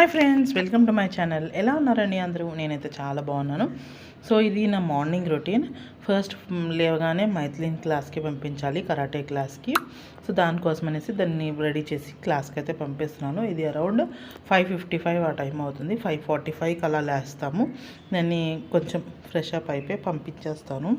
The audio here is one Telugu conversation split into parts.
Hi friends welcome to my channel. ఎలా ఉన్నారండి అందరూ? నేనైతే చాలా బాగున్నాను. సో ఇది నా మార్నింగ్ రొటీన్. ఫస్ట్ లేవగానే మైథిలిన్ క్లాస్కి పంపించాలి కరాటే క్లాస్కి. సో దానికోసం అనేసి దాన్ని రెడీ చేసి క్లాస్కి అయితే పంపిస్తున్నాను. ఇది అరౌండ్ ఫైవ్ ఫిఫ్టీ ఫైవ్ ఆ టైం అవుతుంది. ఫైవ్ ఫార్టీ ఫైవ్కి అలా లేస్తాము. దాన్ని కొంచెం ఫ్రెష్ అప్ అయిపోయి పంపించేస్తాను.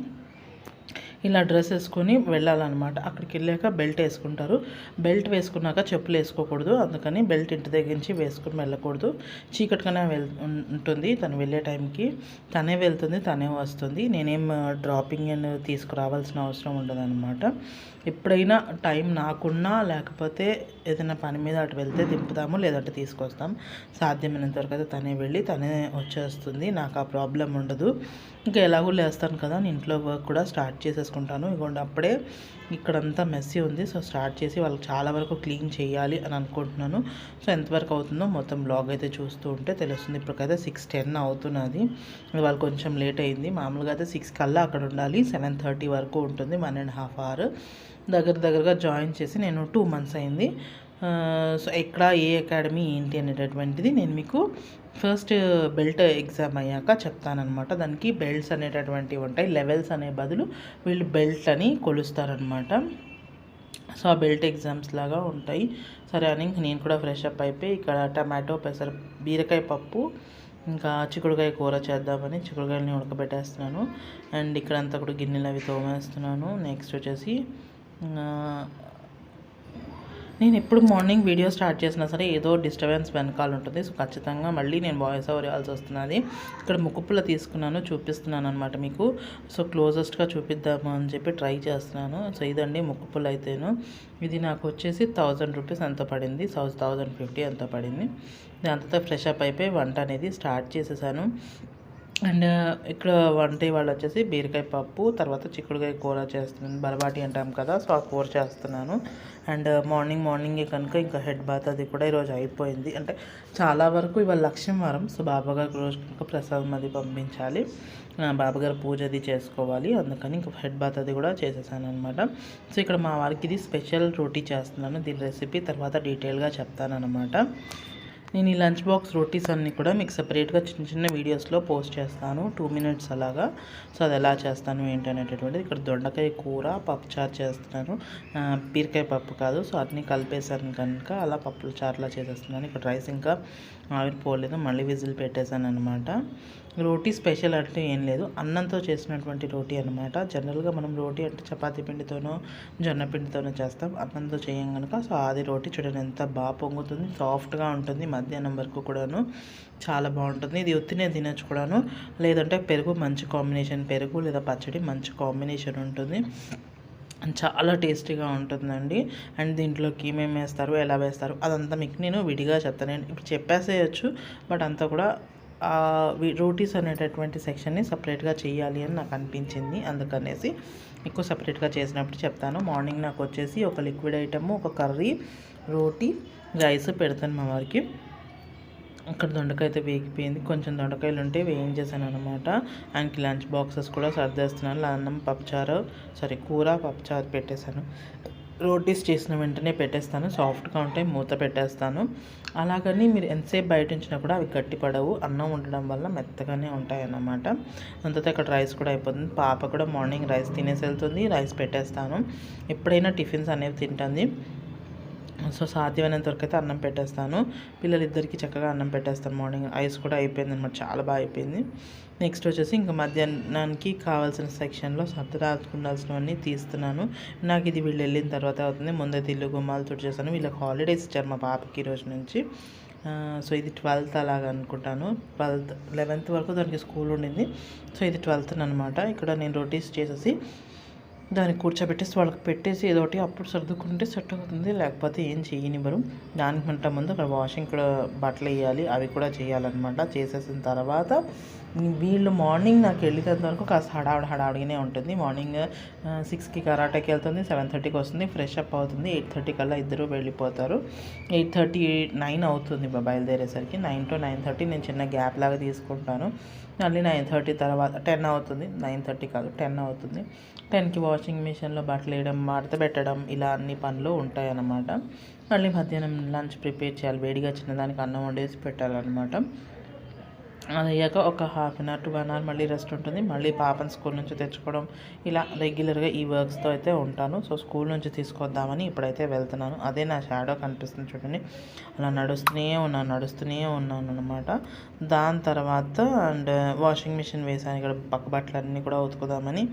ఇలా డ్రెస్ వేసుకొని వెళ్ళాలన్నమాట. అక్కడికి వెళ్ళాక బెల్ట్ వేసుకుంటారు. బెల్ట్ వేసుకున్నాక చెప్పులు వేసుకోకూడదు. అందుకని బెల్ట్ ఇంటి దగ్గర నుంచి వేసుకుని వెళ్ళకూడదు. చీకటిగానే వెళ్ ఉంటుంది. తను వెళ్ళే టైంకి తనే వెళ్తుంది తనే వస్తుంది. నేనేం డ్రాపింగ్ అని తీసుకురావాల్సిన అవసరం ఉండదన్నమాట. ఎప్పుడైనా టైం నాకున్నా లేకపోతే ఏదైనా పని మీద అటు వెళ్తే దింపుతాము లేదంటే తీసుకొస్తాం. సాధ్యమైనంత వరకు అయితే తనే వెళ్ళి తనే వచ్చేస్తుంది. నాకు ఆ ప్రాబ్లం ఉండదు. ఇంకా ఎలాగో లేస్తాను కదా నేను ఇంట్లో వర్క్ కూడా స్టార్ట్ చేసేసుకుంటాను ఇగోండి అప్పుడే ఇక్కడంతా మెస్సీ ఉంది. సో స్టార్ట్ చేసి వాళ్ళకి చాలా వరకు క్లీన్ చేయాలి అని అనుకుంటున్నాను. సో ఎంతవరకు అవుతుందో మొత్తం బ్లాగ్ అయితే చూస్తూ ఉంటే తెలుస్తుంది. ఇప్పటికైతే సిక్స్ టెన్ అవుతున్నది. వాళ్ళు కొంచెం లేట్ అయింది. మామూలుగా అయితే సిక్స్ కల్లా అక్కడ ఉండాలి. సెవెన్ థర్టీ వరకు ఉంటుంది. వన్ అండ్ హాఫ్ అవర్ దగ్గర దగ్గరగా జాయిన్ చేసి నేను టూ మంత్స్ అయింది. సో ఎక్కడ ఏ అకాడమీ ఏంటి అనేటటువంటిది నేను మీకు ఫస్ట్ బెల్ట్ ఎగ్జామ్ అయ్యాక చెప్తానమాట దానికి బెల్ట్స్ అనేటటువంటివి ఉంటాయి. లెవెల్స్ అనే బదులు వీళ్ళు బెల్ట్ అని కొలుస్తారనమాట సో ఆ బెల్ట్ ఎగ్జామ్స్ లాగా ఉంటాయి. సరే అని నేను కూడా ఫ్రెష్ అప్ అయిపోయి ఇక్కడ టమాటో పెసర బీరకాయ పప్పు ఇంకా చిక్కుడుకాయ కూర చేద్దామని చిక్కుడుకాయలని ఉడకబెట్టేస్తున్నాను. అండ్ ఇక్కడంతా కూడా గిన్నెలు అవి తోమేస్తున్నాను. నెక్స్ట్ వచ్చేసి నేను ఎప్పుడు మార్నింగ్ వీడియో స్టార్ట్ చేసినా సరే ఏదో డిస్టర్బెన్స్ వెనకాల ఉంటుంది. సో ఖచ్చితంగా మళ్ళీ నేను వాయిస్ ఓవర్ ఇవ్వాల్సి వస్తున్నది. ఇక్కడ ముక్కుపుల్ల తీసుకున్నాను చూపిస్తున్నాను అనమాట మీకు. సో క్లోజెస్ట్గా చూపిద్దాము అని చెప్పి ట్రై చేస్తున్నాను. సో ఇదండి ముక్కుపుల్ల అయితేను. ఇది నాకు వచ్చేసి థౌజండ్ రూపీస్ ఎంత పడింది. థౌజండ్ ఫిఫ్టీ ఎంత పడింది. దాంతో ఫ్రెష్ అప్ అయిపోయి వంట అనేది స్టార్ట్ చేసేసాను. అండ్ ఇక్కడ వంట వాళ్ళు వచ్చేసి బీరకాయ పప్పు తర్వాత చిక్కుడుకాయ కూర చేస్తున్నాను. బలబాటి అంటాం కదా సో ఆ కూర చేస్తున్నాను. అండ్ మార్నింగ్ మార్నింగే కనుక ఇంకా హెడ్ బాత్ అది కూడా ఈరోజు అయిపోయింది. అంటే చాలా వరకు ఇవాళ లక్ష్యం వారం. సో బాబాగారికి రోజు కనుక ప్రసాదం అది పంపించాలి. బాబాగారు పూజ అది చేసుకోవాలి. అందుకని ఇంకా హెడ్ బాత్ అది కూడా చేసేసాను అనమాట సో ఇక్కడ మా వారికి ఇది స్పెషల్ రోటీ చేస్తున్నాను. దీని రెసిపీ తర్వాత డీటెయిల్గా చెప్తాను అనమాట నేను ఈ లంచ్ బాక్స్ రోటీస్ అన్నీ కూడా మీకు సపరేట్గా చిన్న చిన్న వీడియోస్లో పోస్ట్ చేస్తాను. టూ మినిట్స్ అలాగా. సో అది ఎలా చేస్తాను ఏంటి అనేటటువంటిది ఇక్కడ దొండకాయ కూర పప్పు చారు చేస్తున్నాను బీరకాయ పప్పు కాదు. సో అన్నీ కలిపేసాను కనుక అలా పప్పుల చారులా చేసేస్తున్నాను. ఇక్కడ రైస్ ఇంకా ఆవిరి పోలేదు. మళ్ళీ విజిల్ పెట్టేశాను అనమాట రోటీ స్పెషల్ అంటే ఏం లేదు. అన్నంతో చేసినటువంటి రోటీ అనమాట జనరల్గా మనం రోటీ అంటే చపాతీ పిండితోనో జొన్న పిండితోనో చేస్తాం. అన్నంతో చేయం కనుక. సో అది రోటీ చూడండి ఎంత బాగా పొంగుతుంది. సాఫ్ట్గా ఉంటుంది. మధ్యాహ్నం వరకు కూడాను చాలా బాగుంటుంది. ఇది ఉత్తినే తినచ్చు కూడాను. లేదంటే పెరుగు మంచి కాంబినేషన్ పెరుగు లేదా పచ్చడి మంచి కాంబినేషన్ ఉంటుంది. చాలా టేస్టీగా ఉంటుందండి. అండ్ దీంట్లోకి ఏమేమి వేస్తారు ఎలా వేస్తారు అదంతా మీకు నేను విడిగా చెప్తాను. ఇప్పుడు చెప్పేసేయచ్చు బట్ అంతా కూడా రోటీస్ అనేటటువంటి సెక్షన్ని సపరేట్గా చేయాలి అని నాకు అనిపించింది. అందుకనేసి ఎక్కువ సపరేట్గా చేసినప్పుడు చెప్తాను. మార్నింగ్ నాకు వచ్చేసి ఒక లిక్విడ్ ఐటమ్ ఒక కర్రీ రోటీ రైస్ పెడతాను మా వారికి. అక్కడ దొండకాయ అయితే వేగిపోయింది. కొంచెం దొండకాయలు ఉంటే వేయించేసాను అనమాట ఆయనకి లంచ్ బాక్సెస్ కూడా సర్దేస్తున్నాను అన్నం పప్పుచారు సారీ కూర పప్పుచారు పెట్టేశాను. రోటీస్ చేసిన వెంటనే పెట్టేస్తాను. సాఫ్ట్గా ఉంటాయి మూత పెట్టేస్తాను. అలాగని మీరు ఎంతసేపు బయట ఉంచినా కూడా అవి గట్టిపడవు అన్నం ఉండడం వల్ల మెత్తగానే ఉంటాయి అన్నమాట అంతతో ఇక్కడ రైస్ కూడా అయిపోతుంది. పాప కూడా మార్నింగ్ రైస్ తినేసి వెళ్తుంది. రైస్ పెట్టేస్తాను. ఎప్పుడైనా టిఫిన్స్ అనేవి తింటుంది. సో సాధ్యమైనంత వరకు అయితే అన్నం పెట్టేస్తాను. పిల్లలిద్దరికి చక్కగా అన్నం పెట్టేస్తాను. మార్నింగ్ ఐస్ కూడా అయిపోయింది అనమాట చాలా బాగా అయిపోయింది. నెక్స్ట్ వచ్చేసి ఇంకా మధ్యాహ్నానికి కావాల్సిన సెక్షన్లో సర్దరాకుండాల్సినవన్నీ తీస్తున్నాను. నాకు ఇది వీళ్ళు వెళ్ళిన తర్వాత అవుతుంది. ముందైతే ఇల్లు గుమ్మాలు చేస్తాను వీళ్ళకి హాలిడేస్ ఇచ్చారు మా పాపకి రోజు నుంచి. సో ఇది ట్వెల్త్ అలాగ అనుకుంటాను. ట్వెల్త్ లెవెన్త్ వరకు దానికి స్కూల్ ఉండింది. సో ఇది ట్వెల్త్ అనమాట ఇక్కడ నేను రొటీస్ చేసేసి దాన్ని కూర్చోబెట్టేసి వాళ్ళకి పెట్టేసి ఏదో ఒకటి అప్పుడు సర్దుకుంటే సెట్ అవుతుంది. లేకపోతే ఏం చేయనివ్వరు. దానికి ముందు అక్కడ వాషింగ్ కూడా బట్టలు వేయాలి. అవి కూడా చేయాలన్నమాట. చేసేసిన తర్వాత వీళ్ళు మార్నింగ్ నాకు వెళ్ళేంత వరకు కాస్త హడావుడి హడావుడిగానే ఉంటుంది. మార్నింగ్ సిక్స్కి కరాటేకి వెళ్తుంది సెవెన్ థర్టీకి వస్తుంది ఫ్రెష్ అప్ అవుతుంది. ఎయిట్ థర్టీ కల్లా ఇద్దరు వెళ్ళిపోతారు. ఎయిట్ థర్టీ నైన్ అవుతుంది బయలుదేరేసరికి. నైన్ టు నైన్ థర్టీ నేను చిన్న గ్యాప్ లాగా తీసుకుంటాను. మళ్ళీ నైన్ థర్టీ తర్వాత టెన్ అవుతుంది. నైన్ థర్టీ కాదు టెన్ అవుతుంది. టెన్కి వాషింగ్ మిషన్లో బట్టలు వేయడం మడత పెట్టడం ఇలా అన్ని పనులు ఉంటాయన్నమాట. మళ్ళీ మధ్యాహ్నం లంచ్ ప్రిపేర్ చేయాలి. వేడిగా చిన్నదానికి అన్నం వండేసి పెట్టాలన్నమాట. అది అయ్యాక ఒక half an hour to one hour మళ్ళీ రెస్ట్ ఉంటుంది. మళ్ళీ పాపని స్కూల్ నుంచి తెచ్చుకోవడం ఇలా రెగ్యులర్గా ఈ వర్క్స్తో అయితే ఉంటాను. సో స్కూల్ నుంచి తీసుకొద్దామని ఇప్పుడైతే వెళ్తున్నాను. అదే నా షాడో కనిపిస్తుంది చూడండి. అలా నడుస్తూనే ఉన్నాను నడుస్తూనే ఉన్నాను అనమాట దాని తర్వాత అండ్ వాషింగ్ మిషన్ వేసాను. ఇక్కడ పక్క బట్టలు అన్నీ కూడా ఉతుకుదామని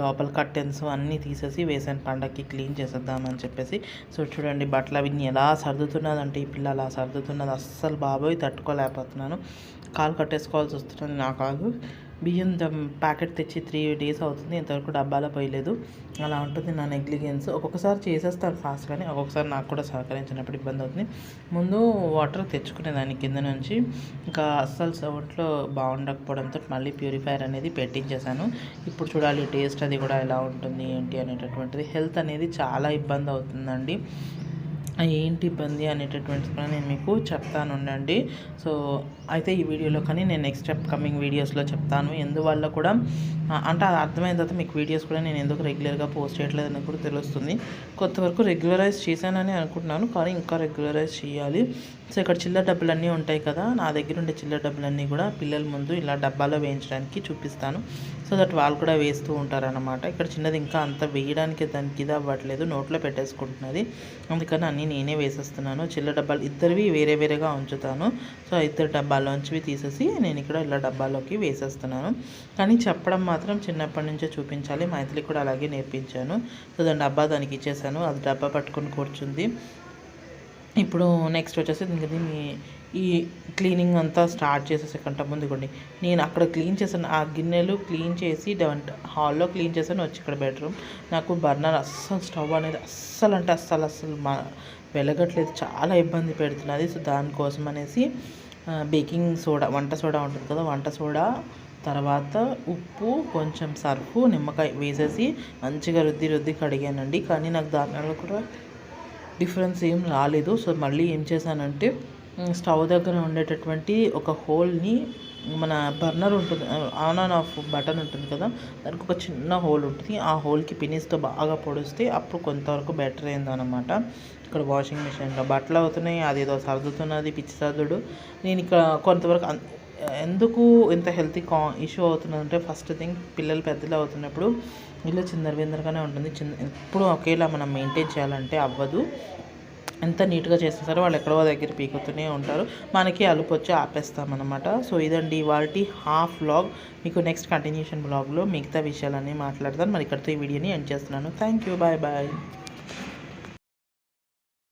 లోపల కర్టెన్స్ అన్నీ తీసేసి వేసాను. పండక్కి క్లీన్ చేసేద్దామని చెప్పేసి. సో చూడండి బట్టలు అవి ఎలా సర్దుతున్నదంటే ఈ పిల్ల అలా సర్దుతున్నది. అస్సలు బాబోయ్ తట్టుకోలేకపోతున్నాను. కాలు కట్టేసుకోవాల్సి వస్తుంది నా కాలు బియ్యం దమ్ ప్యాకెట్ తెచ్చి త్రీ డేస్ అవుతుంది. ఇంతవరకు డబ్బాలో పోయలేదు. అలా ఉంటుంది నా నెగ్లిజెన్స్. ఒక్కొక్కసారి చేసేస్తాను ఫాస్ట్ కానీ ఒక్కొక్కసారి నాకు కూడా సహకరించినప్పుడు ఇబ్బంది అవుతుంది. ముందు వాటర్ తెచ్చుకునేదాన్ని కింద నుంచి. ఇంకా అస్సలు ఒంట్లో బాగుండకపోవడంతో మళ్ళీ ప్యూరిఫైయర్ అనేది పెట్టించేశాను. ఇప్పుడు చూడాలి టేస్ట్ అది కూడా ఎలా ఉంటుంది ఏంటి అనేటటువంటిది. హెల్త్ అనేది చాలా ఇబ్బంది అవుతుందండి. ఏంటి ఇబ్బంది అనేటటువంటిది కూడా నేను మీకు చెప్తాను ఉండండి. సో అయితే ఈ వీడియోలో కానీ నేను నెక్స్ట్ అప్ కమింగ్ వీడియోస్లో చెప్తాను. ఎందువల్ల కూడా అంటే అది అర్థమైన తర్వాత మీకు వీడియోస్ కూడా నేను ఎందుకు రెగ్యులర్గా పోస్ట్ చేయట్లేదు అని కూడా తెలుస్తుంది. కొంతవరకు రెగ్యులరైజ్ చేశానని అనుకుంటున్నాను కానీ ఇంకా రెగ్యులరైజ్ చేయాలి. సో ఇక్కడ చిల్లర డబ్బులన్నీ ఉంటాయి కదా నా దగ్గర ఉండే చిల్లర డబ్బులన్నీ కూడా పిల్లల ముందు ఇలా డబ్బాలో వేయించడానికి చూపిస్తాను. సో దట్ వాళ్ళు కూడా వేస్తూ ఉంటారనమాట ఇక్కడ చిన్నది ఇంకా అంత వేయడానికి దానికి ఇది అవ్వట్లేదు. నోట్లో పెట్టేసుకుంటున్నది. అందుకని అన్నీ నేనే వేసేస్తున్నాను. చిల్లర డబ్బాలు ఇద్దరివి వేరే వేరేగా ఉంచుతాను. సో ఇద్దరు డబ్బాలోంచివి తీసేసి నేను ఇక్కడ ఇలా డబ్బాలోకి వేసేస్తున్నాను. కానీ చెప్పడం మాత్రం చిన్నప్పటి నుంచే చూపించాలి. మా కూడా అలాగే నేర్పించాను. సో దాని డబ్బా దానికి ఇచ్చేసాను. అది డబ్బా పట్టుకొని కూర్చుంది. ఇప్పుడు నెక్స్ట్ వచ్చేసి దీనికి ఈ క్లీనింగ్ అంతా స్టార్ట్ చేసేసే కంట ముందు కొన్ని. నేను అక్కడ క్లీన్ చేశాను ఆ గిన్నెలు క్లీన్ చేసి హాల్లో క్లీన్ చేశాను వచ్చి ఇక్కడ బెడ్రూమ్. నాకు బర్నర్ అస్సలు స్టవ్ అనేది అస్సలు అంటే అస్సలు అస్సలు మా వెలగట్లేదు. చాలా ఇబ్బంది పెడుతున్నది. సో దానికోసం అనేసి బేకింగ్ సోడా వంట సోడా ఉంటుంది కదా వంట సోడా తర్వాత ఉప్పు కొంచెం సర్పు నిమ్మకాయ వేసేసి మంచిగా రుద్ది రుద్ది కడిగానండి. కానీ నాకు దానిలో కూడా డిఫరెన్స్ ఏం రాలేదు. సో మళ్ళీ ఏం చేశానంటే స్టవ్ దగ్గర ఉండేటటువంటి ఒక హోల్ని మన బర్నర్ ఉంటుంది ఆన్ అండ్ ఆఫ్ బటన్ ఉంటుంది కదా దానికి ఒక చిన్న హోల్ ఉంటుంది. ఆ హోల్కి పినిస్తో బాగా పొడిస్తే అప్పుడు కొంతవరకు బెటర్ అయిందనమాట ఇక్కడ వాషింగ్ మిషన్లో బట్టలు అవుతున్నాయి అదేదో సర్దుతున్నది పిచ్చి సర్దుడు. నేను ఇక్కడ కొంతవరకు అన్- ఎందుకు ఇంత హెల్తీ కా ఇష్యూ అవుతుందంటే ఫస్ట్ థింగ్ పిల్లలు పెద్దలు అవుతున్నప్పుడు ఇల్లు చిందరవిందరగానే ఉంటుంది. చిన్న ఎప్పుడు ఒకేలా మనం మెయింటైన్ చేయాలంటే అవ్వదు. ఎంత నీట్గా చేసినా సరే వాళ్ళు ఎక్కడో దగ్గర పీకుతూనే ఉంటారు. మనకి అలుపు వచ్చి ఆపేస్తామన్నమాట. సో ఇదండి ఇవాళ హాఫ్ వ్లాగ్. మీకు నెక్స్ట్ కంటిన్యూషన్ బ్లాగ్లో మిగతా విషయాలన్నీ మాట్లాడతాను. మరి ఇక్కడితో ఈ వీడియోని ఎండ్ చేస్తున్నాను. Thank you bye bye.